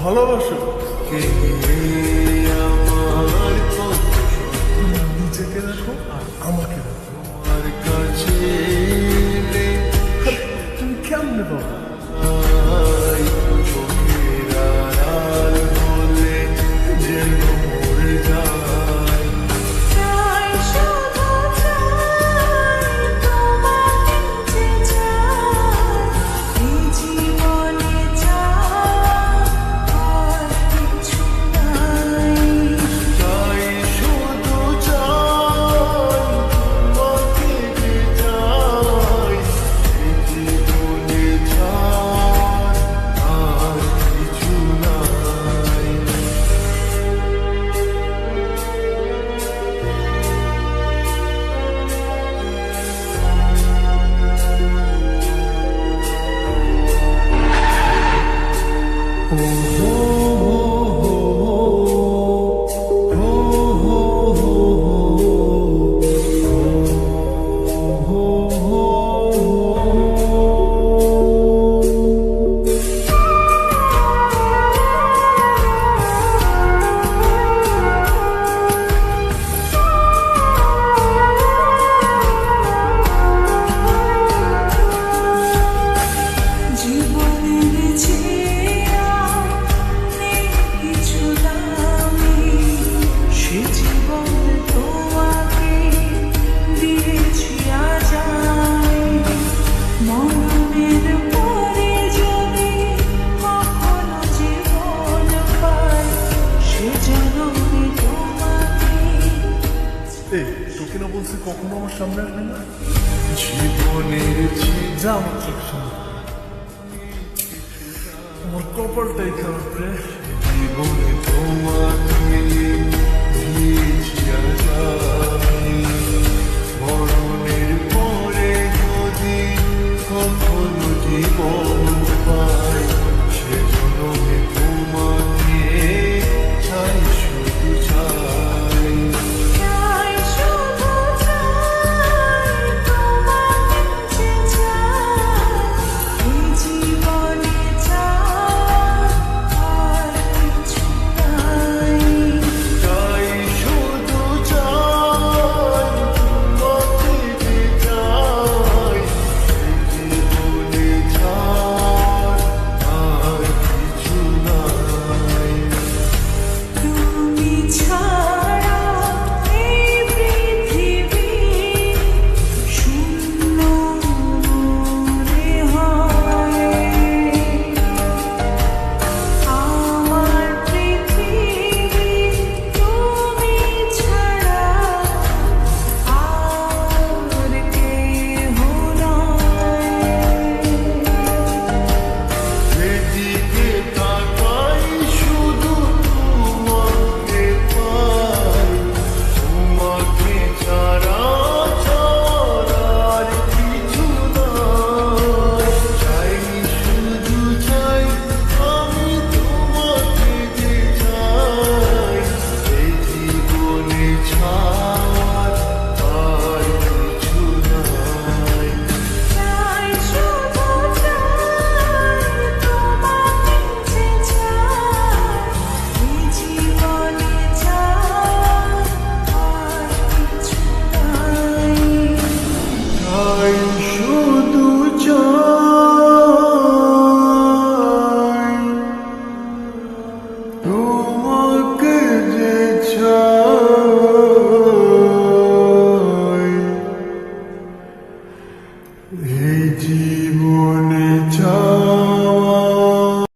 ভালোবাসো নিজেকে দেখো আর আমাকে তুমি কেমনে বাবা Yeah. Oh. কিনা বলছি? কখনো আমার সামনে আসবে না? জীবনের যা আমার চোখ আমার কপালটাই খারাপ রে।